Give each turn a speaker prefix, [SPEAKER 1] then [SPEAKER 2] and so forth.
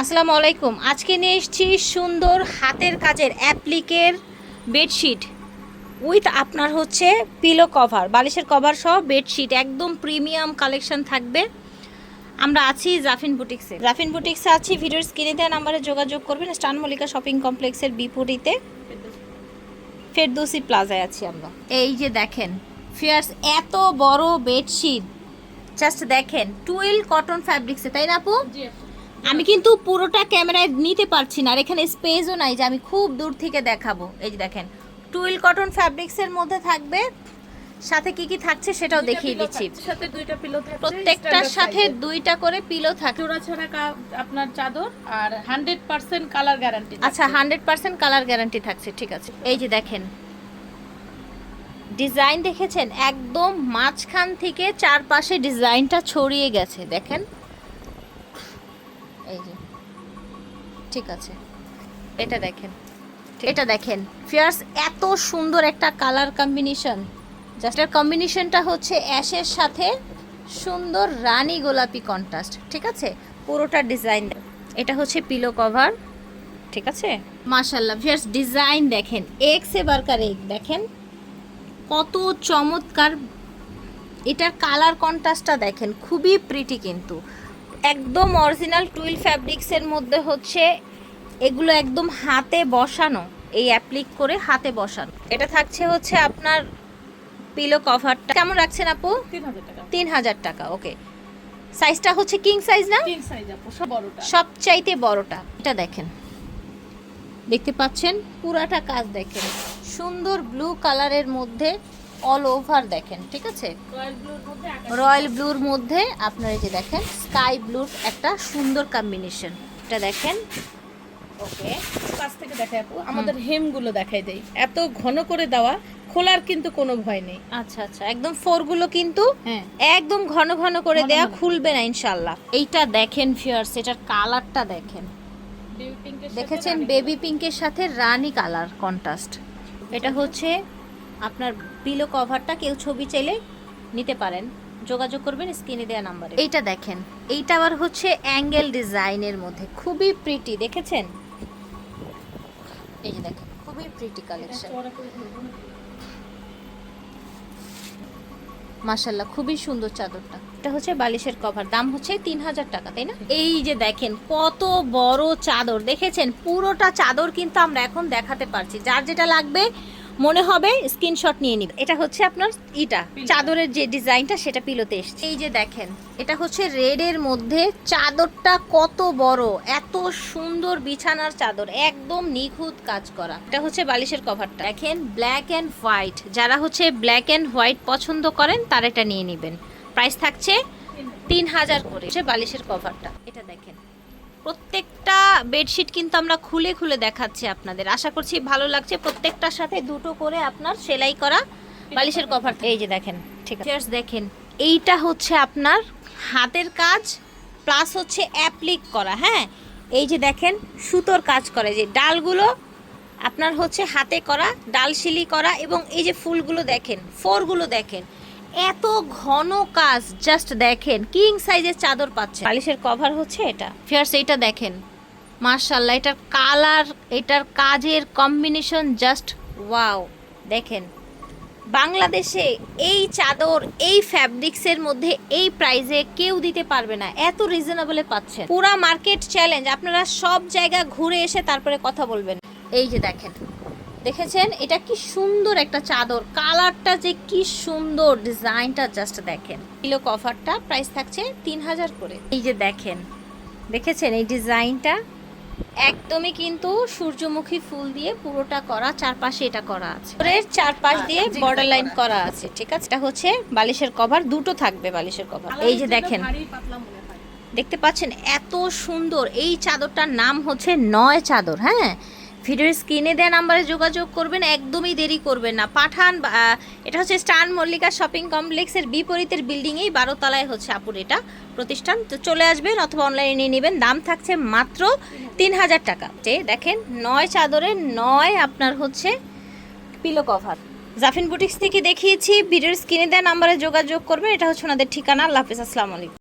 [SPEAKER 1] আসসালামু আলাইকুম। আজকে নিয়ে এসেছি সুন্দর হাতের কাজের অ্যাপ্লিকের বেডশিট উইথ আপনার হচ্ছে পিলো কভার বালিশের কভার সহ বেডশিট, একদম প্রিমিয়াম কালেকশন থাকবে। আমরা আছি জাফিন বুটিক্সে। জাফিন বুটিক্সে আছি, ভিডিওর স্ক্রিনে দেওয়া নাম্বারে যোগাযোগ করবেন। স্টান মল্লিকা শপিং কমপ্লেক্সের বিপরীতে ফেরদৌসি প্লাজায় আছি আমরা। এই যে দেখেন ফিয়ার্স এত বড় বেডশিট। জাস্ট দেখেন টুয়েল কটন ফ্যাব্রিক্সে তাই না আপু। আমি কিন্তু পুরোটা ক্যামেরায় নিতে পারছি না আর এখানে স্পেসও নাই যে আমি খুব দূর থেকে দেখাবো। এই যে দেখেন টুইল কটন ফ্যাব্রিক্সের মধ্যে থাকবে সাথে কি কি থাকছে সেটাও দেখিয়ে দিচ্ছি।
[SPEAKER 2] সাথে দুইটা পিলো থাকছে
[SPEAKER 1] প্রত্যেকটার সাথে দুইটা করে পিলো থাকে
[SPEAKER 2] জোড়া ছড়া কা- আপনার চাদর আর হান্ড্রেড পার্সেন্ট কালার গ্যারান্টি
[SPEAKER 1] আচ্ছা হান্ড্রেড পার্সেন্ট কালার গ্যারান্টি থাকছে ঠিক আছে। এই যে দেখেন ডিজাইন দেখেছেন? একদম মাঝখান থেকে চারপাশে ডিজাইনটা ছড়িয়ে গেছে দেখেন। এই যে। ঠিক আছে। এটা দেখেন। এটা দেখেন। ফিয়ার্স এত সুন্দর একটা কালার কম্বিনেশন জাস্ট কম্বিনেশনটা হচ্ছে অ্যাশের সাথে সুন্দর রানী গোলাপি কন্ট্রাস্ট ঠিক আছে? পুরোটা ডিজাইন এটা হচ্ছে পিলো কভার ঠিক আছে? মাশাল্লাহ ফিয়ার্স ডিজাইন দেখেন। এক্স বারকার এক দেখেন? কত চমৎকার। এটার কালার কন্ট্রাস্টটা দেখেন। খুবই প্রিটি কিন্তু। একদম অরিজিনাল টুইল ফ্যাব্রিক্সের মধ্যে হচ্ছে এগুলো একদম হাতে বসানো এই অ্যাপ্লিক করে হাতে বসানো। এটা থাকছে হচ্ছে আপনার পিলো কভারটা কেমন রাখছেন আপু?
[SPEAKER 2] তিন হাজার টাকা।
[SPEAKER 1] ওকে সাইজটা হচ্ছে কিং সাইজ না? সবচাইতে বড়টা। এটা দেখেন। দেখতে পাচ্ছেন? পুরাটা কাজ দেখেন। সুন্দর ব্লু কালারের মধ্যে অল ওভার দেখেন ঠিক আছে?
[SPEAKER 2] রয়্যাল ব্লুর মধ্যে
[SPEAKER 1] আপনারা এই যে দেখেন স্কাই ব্লুর একটা সুন্দর কম্বিনেশন এটা দেখেন। ওকে
[SPEAKER 2] কাছ থেকে দেখাই আপু আমাদের হেমগুলো দেখাই দেই। এত ঘন করে দেওয়া খোলার কিন্তু কোনো ভয় নেই।
[SPEAKER 1] আচ্ছা আচ্ছা একদম ফোরগুলো কিন্তু
[SPEAKER 2] হ্যাঁ।
[SPEAKER 1] একদম ঘন ঘন করে দেয়া খুলবে না ইনশাল্লাহ এইটা দেখেন ফিয়ার্স এটার কালারটা দেখেন। দেখেছেন? বেবি পিঙ্কের সাথে রানী কালার কন্ট্রাস্ট এটা হচ্ছে আপনার পিলো কভারটা কেউ ছবি চাইলে নিতে পারেন। যোগাযোগ করবেন স্ক্রিনে দেওয়া নাম্বারে। এইটা দেখেন। এইটা আবার হচ্ছে অ্যাঙ্গেল ডিজাইনের মধ্যে। খুবই প্রিটি দেখেছেন? এই যে দেখেন খুবই প্রিটি কালেকশন মাশাল্লাহ খুবই সুন্দর চাদরটা। এটা হচ্ছে বালিশের কভার দাম হচ্ছে তিন হাজার টাকা তাই না? এই যে দেখেন কত বড় চাদর। দেখেছেন? পুরোটা চাদর কিন্তু আমরা এখন দেখাতে পারছি। যার যেটা লাগবে মনে হবে স্ক্রিনশট নিয়ে নিবে। এটা হচ্ছে আপনার ইটা চাদরের যে ডিজাইনটা সেটা পিলোতে এসছে। এই যে দেখেন এটা হচ্ছে রেডের মধ্যে চাদরটা কত বড় এত সুন্দর বিছানার চাদর একদম নিখুঁত কাজ করা। এটা হচ্ছে বালিশের কভারটা। দেখেন ব্ল্যাক অ্যান্ড হোয়াইট যারা হচ্ছে ব্ল্যাক অ্যান্ড হোয়াইট পছন্দ করেন তারা এটা নিয়ে নেবেন। প্রাইস থাকছে তিন হাজার করে। বালিশের কভারটা। এটা দেখেন প্রত্যেকটা বেডশিট কিন্তু আমরা খুলে খুলে দেখাচ্ছি আপনাদের। আশা করছি ভালো লাগছে। প্রত্যেকটার সাথে দুটো করে আপনার সেলাই করা বালিশের কভার এই যে দেখেন ঠিক আছে। দেখেন। এইটা হচ্ছে আপনার হাতের কাজ প্লাস হচ্ছে অ্যাপ্লিক করা হ্যাঁ? এই যে দেখেন সুতোর কাজ করে। যে ডালগুলো আপনার হচ্ছে হাতে করা ডাল শিলি করা এবং এই যে ফুলগুলো দেখেন ফোরগুলো দেখেন এত ঘন কাজ জাস্ট দেখেন কিং সাইজের চাদর পাচ্ছে বালিশের কভার হচ্ছে এটা। ফিয়ার্স এইটা দেখেন। মার্শাল্লাহ এটার কালার, এটার কাজের কম্বিনেশন জাস্ট ওয়াও দেখেন। বাংলাদেশে এই চাদর, এই ফ্যাব্রিক্সের মধ্যে এই প্রাইজে কেউ দিতে পারবে না, এত রিজনেবলে পাচ্ছেন। পুরা মার্কেট চ্যালেঞ্জ আপনারা সব জায়গা ঘুরে এসে তারপরে কথা বলবেন। এই যে দেখেন, দেখেছেন? এটা কি সুন্দর একটা চাদর, কালারটা যে কি সুন্দর ডিজাইনটা জাস্ট দেখেন। কিলো কভারটা প্রাইস থাকছে তিন হাজার করে। এই যে দেখেন, দেখেছেন এই ডিজাইনটা একদমই কিন্তু সূর্যমুখী ফুল দিয়ে পুরোটা করা চারপাশে এটা করা আছে। এর চারপাশ দিয়ে বর্ডার লাইন
[SPEAKER 2] করা।
[SPEAKER 1] আছে ঠিক আছে? এটা হচ্ছে বালিশের কভার দুটো থাকবে বালিশের কভার এই যে দেখেন।
[SPEAKER 2] হয়।
[SPEAKER 1] দেখতে পাচ্ছেন এত সুন্দর। এই চাদরটার নাম হচ্ছে নয় চাদর হ্যাঁ? ভিডিওর স্ক্রিনে দেওয়া নাম্বারে যোগাযোগ করবেন, একদমই দেরি করবেন না। পাঠান এটা হচ্ছে স্টান মল্লিকা শপিং কমপ্লেক্সের বিপরীতের বিল্ডিংয়েই বারো তলায় হচ্ছে আপুর এটা প্রতিষ্ঠান। তো চলে আসবেন অথবা অনলাইনে নিয়ে নেবেন। দাম থাকছে মাত্র তিন হাজার টাকা। দেখেন, নয় চাদরের নয় আপনার হচ্ছে পিলো কভার জাফিন বুটিক্স থেকে দেখিয়েছি, ভিডিওর স্ক্রিনে দেওয়া নাম্বারে যোগাযোগ করবেন। এটা হচ্ছে ওনাদের ঠিকানা। আল্লাহ হাফিজ, আসসালামু আলাইকুম।